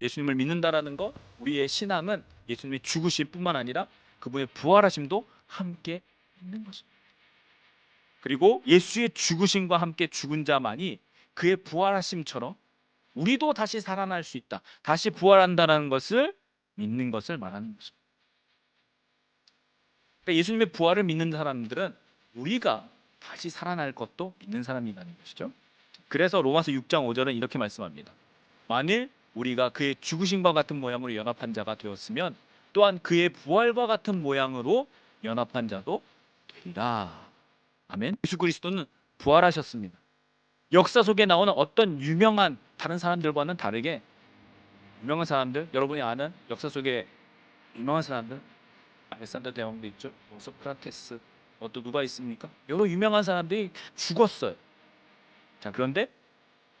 예수님을 믿는다라는 것, 우리의 신앙은 예수님의 죽으심뿐만 아니라 그분의 부활하심도 함께 있는 것입니다. 그리고 예수의 죽으심과 함께 죽은 자만이 그의 부활하심처럼 우리도 다시 살아날 수 있다. 다시 부활한다는 것을 믿는 것을 말하는 것입니다. 그러니까 예수님의 부활을 믿는 사람들은 우리가 다시 살아날 것도 믿는 사람이라는 것이죠. 그래서 로마서 6장 5절은 이렇게 말씀합니다. 만일 우리가 그의 죽으심과 같은 모양으로 연합한 자가 되었으면 또한 그의 부활과 같은 모양으로 연합한 자도 되리라. 아멘. 예수 그리스도는 부활하셨습니다. 역사 속에 나오는 어떤 유명한 다른 사람들과는 다르게 유명한 사람들 여러분이 아는 역사 속에 유명한 사람들 알렉산더 대왕도 있죠. 뭐 소크라테스 어, 또 누가 있습니까? 여러 유명한 사람들이 죽었어요. 자 그런데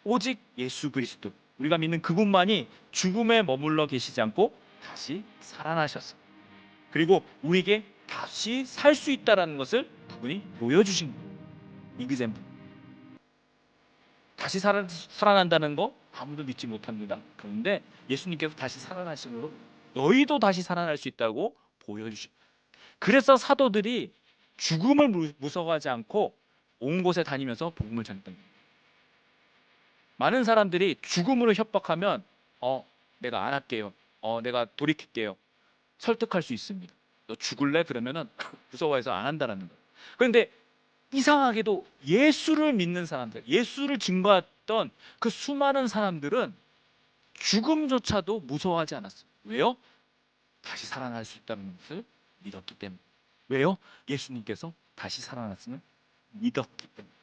오직 예수 그리스도 우리가 믿는 그분만이 죽음에 머물러 계시지 않고 다시 살아나셨어. 그리고 우리에게 다시 살 수 있다라는 것을 그분이 보여주신. 이그잼플. 다시 살아, 살아난다는 거 아무도 믿지 못합니다. 그런데 예수님께서 다시 살아나심으로 너희도 다시 살아날 수 있다고 보여주신. 그래서 사도들이 죽음을 무- 무서워하지 않고 온 곳에 다니면서 복음을 전했던 거예요. 많은 사람들이 죽음으로 협박하면 어 내가 안 할게요. 어 내가 돌이킬게요. 설득할 수 있습니다. 너 죽을래? 그러면은 무서워해서 안 한다라는 거예요. 그런데 이상하게도 예수를 믿는 사람들, 예수를 증거했던 그 수많은 사람들은 죽음조차도 무서워하지 않았어요. 왜요? 다시 살아날 수 있다는 것을 믿었기 때문에. 왜요? 예수님께서 다시 살아났음을 믿었기 때문에.